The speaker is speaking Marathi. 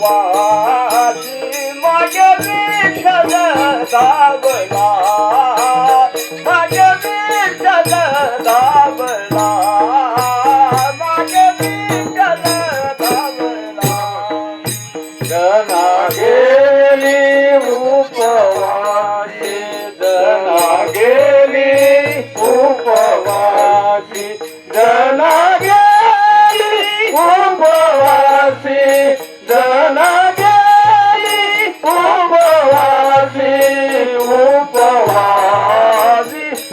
वाशी माझ्या विठ्ठल दाबला माझ्या विठ्ठल दाबला माझ्या विठ्ठल दाबला जना गेली